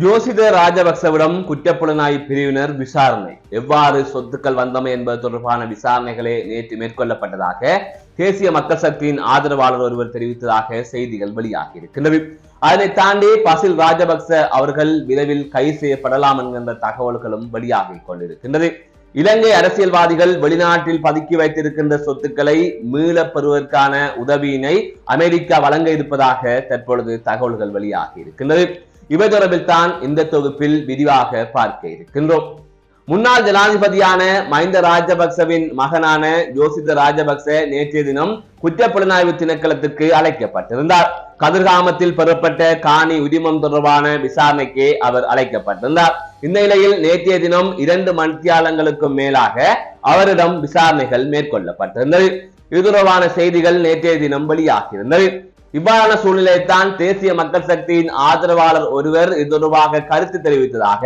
ஜோசித ராஜபக்சவிடம் குற்றப்புலனாய் பிரிவினர் விசாரணை. எவ்வாறு சொத்துக்கள் வந்தமை என்பது தொடர்பான விசாரணைகளே நேற்று மேற்கொள்ளப்பட்டதாக தேசிய மக்கள் சக்தியின் ஆதரவாளர் ஒருவர் தெரிவித்ததாக செய்திகள் வெளியாகி இருக்கின்றன அதனை தாண்டி பசில் ராஜபக்ச அவர்கள் விரைவில் கைது செய்யப்படலாம் என்கின்ற தகவல்களும் வெளியாகிக் கொண்டிருக்கின்றது இலங்கை அரசியல்வாதிகள் வெளிநாட்டில் பதுக்கி வைத்திருக்கின்ற சொத்துக்களை மீளப் பெறுவதற்கான உதவியினை அமெரிக்கா வழங்க இருப்பதாக தற்பொழுது தகவல்கள் வெளியாகி இருக்கின்றது இவை தொடர்பில் தான் இந்த தொகுப்பில் விரிவாக பார்க்க இருக்கின்றோம். முன்னாள் ஜனாதிபதியான மஹிந்த ராஜபக்சவின் மகனான ஜோசித ராஜபக்ச நேற்றைய தினம் குற்றப்புலனாய்வு திணைக்களத்துக்கு அழைக்கப்பட்டிருந்தார். கதிர்காமத்தில் பெறப்பட்ட காணி உரிமம் தொடர்பான விசாரணைக்கு அவர் அழைக்கப்பட்டிருந்தார். இந்த நிலையில் நேற்றைய தினம் இரண்டு மணித்தியாலங்களுக்கும் மேலாக அவரிடம் விசாரணைகள் மேற்கொள்ளப்பட்டிருந்தது. இது தொடர்பான செய்திகள் நேற்றைய தினம் வெளியாகியிருந்தது. இவ்வாறான சூழ்நிலைத்தான் தேசிய மக்கள் சக்தியின் ஆதரவாளர் ஒருவர் இது தொடர்பாக கருத்து தெரிவித்ததாக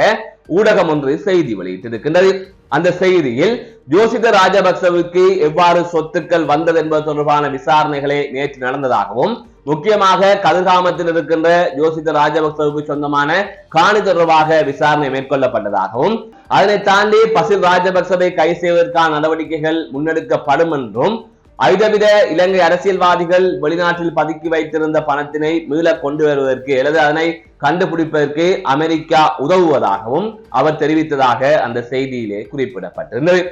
ஊடகம் ஒன்று செய்தி வெளியிட்டிருக்கின்றது. அந்த செய்தியில் ஜோசித ராஜபக்சவுக்கு எவ்வாறு சொத்துக்கள் வந்தது என்பது தொடர்பான விசாரணைகளை நேற்று நடந்ததாகவும் முக்கியமாக கதிர்காமத்தில் இருக்கின்ற ஜோசித ராஜபக்சவுக்கு சொந்தமான காணி தொடர்பாக விசாரணை மேற்கொள்ளப்பட்டதாகவும் அதனை தாண்டி பசில் ராஜபக்சவை கை செய்வதற்கான நடவடிக்கைகள் முன்னெடுக்கப்படும் என்றும் ஐதவித இலங்கை அரசியல்வாதிகள் வெளிநாட்டில் பதுக்கி வைத்திருந்த பணத்தினை மீள கொண்டு வருவதற்கு அல்லது அதனை கண்டுபிடிப்பதற்கு அமெரிக்கா உதவுவதாகவும் அவர் தெரிவித்ததாக அந்த செய்தியிலே குறிப்பிடப்பட்டிருந்தது.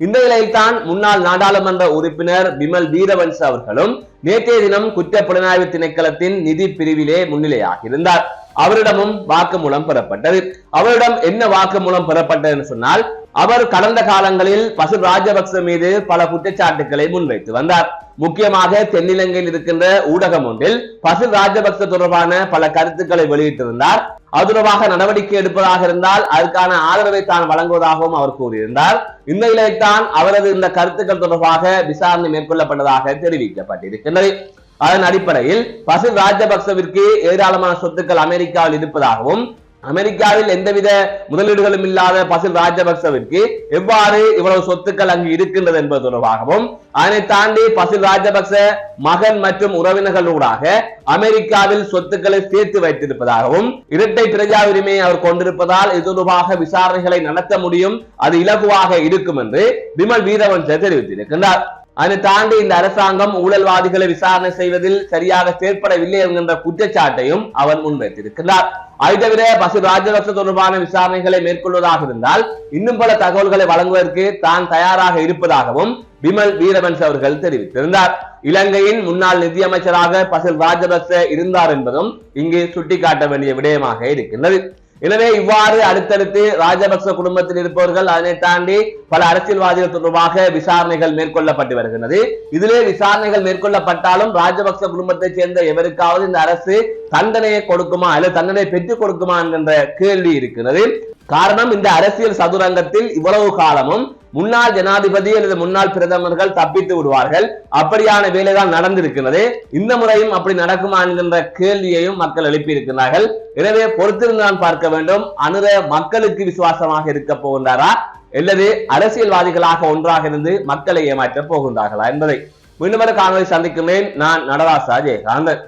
இந்த நிலையில்தான் முன்னாள் நாடாளுமன்ற உறுப்பினர் பிமல் வீரவன்ச அவர்களும் நேற்றைய தினம் குற்ற புலனாய்வு திணைக்களத்தின் நிதி பிரிவிலே முன்னிலையாக இருந்தார் அவரிடமும் வாக்குமூலம் பெறப்பட்டது. அவரிடம் என்ன வாக்குமூலம் பெறப்பட்டது சொன்னால் அவர் கடந்த காலங்களில் பசு ராஜபக்ச மீது பல குற்றச்சாட்டுகளை முன்வைத்து வந்தார். முக்கியமாக தென்னிலங்கையில் இருக்கின்ற ஊடகம் ஒன்றில் பசு ராஜபக்ச தொடர்பான பல கருத்துக்களை வெளியிட்டிருந்தார். அது தொடர்பாக நடவடிக்கை எடுப்பதாக இருந்தால் அதற்கான ஆதரவை தான் வழங்குவதாகவும் அவர் கூறியிருந்தார். இந்த நிலையில்தான் அவரது இந்த கருத்துக்கள் தொடர்பாக விசாரணை மேற்கொள்ளப்பட்டதாக தெரிவிக்கப்பட்டிருக்கின்றது. அதன் அடிப்படையில் பசில் ராஜபக்சவிற்கு ஏராளமான சொத்துக்கள் அமெரிக்காவில் இருப்பதாகவும் அமெரிக்காவில் எந்தவித முதலீடுகளும் இல்லாத பசில் ராஜபக்சவிற்கு எவ்வாறு இவ்வளவு சொத்துக்கள் அங்கு இருக்கின்றது என்பது தொடர்பாகவும் அதனை தாண்டி பசில் ராஜபக்ச மகன் மற்றும் உறவினர்களூடாக அமெரிக்காவில் சொத்துக்களை சேர்த்து வைத்திருப்பதாகவும் இரட்டை பிரஜா உரிமையை அவர் கொண்டிருப்பதால் இது தொடர்பாக விசாரணைகளை நடத்த முடியும் அது இலகுவாக இருக்கும் என்று விமல் வீரவன்ச தெரிவித்திருக்கின்றார். அதை தாண்டி இந்த அரசாங்கம் ஊழல்வாதிகளை விசாரணை செய்வதில் சரியாக செயற்படவில்லை என்கின்ற குற்றச்சாட்டையும் அவர் முன்வைத்திருக்கிறார் அதை தவிர பசு ராஜபக்ச தொடர்பான விசாரணைகளை மேற்கொள்வதாக இருந்தால் இன்னும் பல தகவல்களை வழங்குவதற்கு தான் தயாராக இருப்பதாகவும் விமல் வீரவன்ஸ் அவர்கள் தெரிவித்திருந்தார். இலங்கையின் முன்னாள் நிதியமைச்சராக பசில் ராஜபக்ச இருந்தார் என்பதும் இங்கு சுட்டிக்காட்ட வேண்டிய விடயமாக இருக்கின்றது. எனவே இவ்வாறு அடுத்தடுத்து ராஜபக்ச குடும்பத்தில் இருப்பவர்கள் அதனை தாண்டி பல அரசியல்வாதிகள் தொடர்பாக விசாரணைகள் மேற்கொள்ளப்பட்டு வருகின்றது. இதிலே விசாரணைகள் மேற்கொள்ளப்பட்டாலும் ராஜபக்ச குடும்பத்தைச் சேர்ந்த எவருக்காவது இந்த அரசு தண்டனையை கொடுக்குமா அல்லது தண்டனை பெற்றுக் கொடுக்குமா என்கின்ற கேள்வி இருக்கிறது. காரணம் இந்த அரசியல் சதுரங்கத்தில் இவ்வளவு காலமும் முன்னாள் ஜனாதிபதி அல்லது முன்னாள் பிரதமர்கள் தப்பித்து விடுவார்கள். அப்படியான வேலைதான் நடந்திருக்கிறது. இந்த முறையும் அப்படி நடக்குமா என்கின்ற கேள்வியையும் மக்கள் எழுப்பியிருக்கிறார்கள். எனவே பொறுத்திருந்தான் பார்க்க வேண்டும். அனுர மக்களுக்கு விசுவாசமாக இருக்க போகின்றாரா? அல்லது அரசியல்வாதிகளாக ஒன்றாக இருந்து மக்களை ஏமாற்றப் போகின்றார்களா என்பதை மீண்டும் ஒரு காணொலி சந்திக்கிறேன் நான் நடராசா ஜெயகாந்தன்.